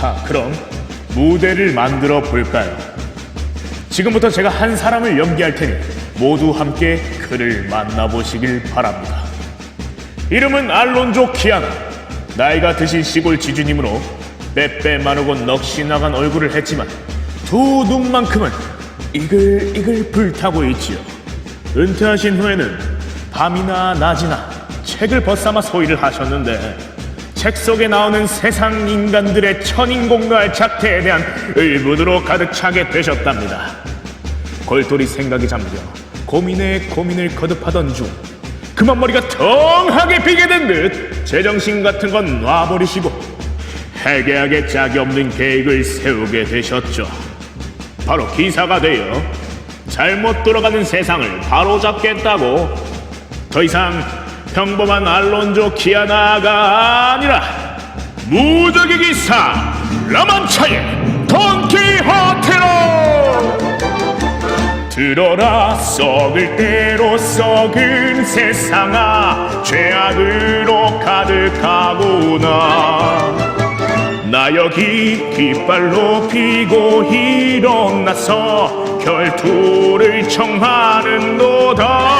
자, 그럼 무대를 만들어 볼까요? 지금부터 제가 한 사람을 연기할 테니 모두 함께 그를 만나보시길 바랍니다. 이름은 알론조 키아나. 나이가 드신 시골 지주님으로 빼빼 마르고 넋이 나간 얼굴을 했지만 두 눈만큼은 이글이글 불타고 있지요. 은퇴하신 후에는 밤이나 낮이나 책을 벗삼아 소일을 하셨는데 책 속에 나오는 세상 인간들의 천인공노할 작태에 대한 의문으로 가득 차게 되셨답니다. 골똘히 생각이 잠겨 고민에 고민을 거듭하던 중 그만 머리가 텅하게 비게 된 듯 제정신 같은 건 놔버리시고 해계하게 짝이 없는 계획을 세우게 되셨죠. 바로 기사가 되어 잘못 돌아가는 세상을 바로잡겠다고 더 이상 평범한 알론조 키아나가 아니라 무적의 기사 라만차의 돈키호테로! 들어라 썩을 대로 썩은 세상아 죄악으로 가득하구나. 나 여기 깃발로 피고 일어나서 결투를 청하는 노다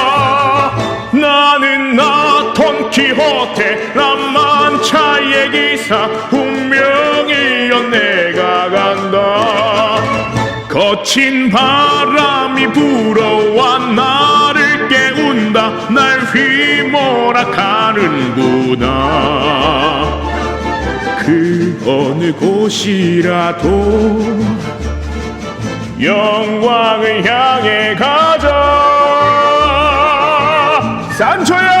기사 분명히 연내가 간다. 거친 바람이 불어와 나를 깨운다. 날 휘몰아가는구나. 그 어느 곳이라도 영광을 향해 가자. 산초야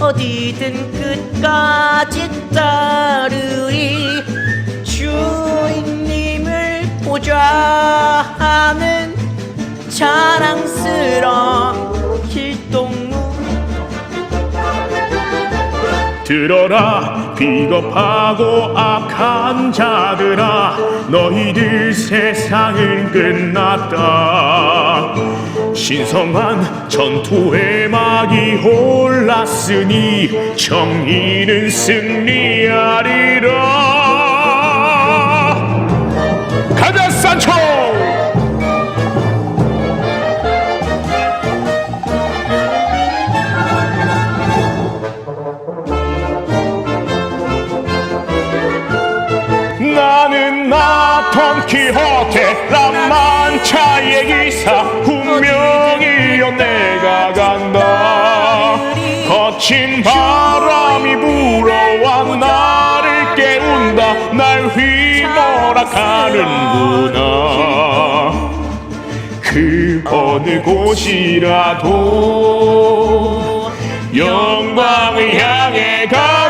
어디든 끝까지 따르리. 주인님을 보자 하는 자랑스러운 길동무. 들어라 비겁하고 악한 자들아. 너희들 세상은 끝났다 신성한 전투의 막이 올랐으니 정의는 승리하리라. 가자 산초 거친 바람이 불어와 나를 깨운다. 날 휘몰아가는구나. 그 어느 곳이라도 영광을 향해 가자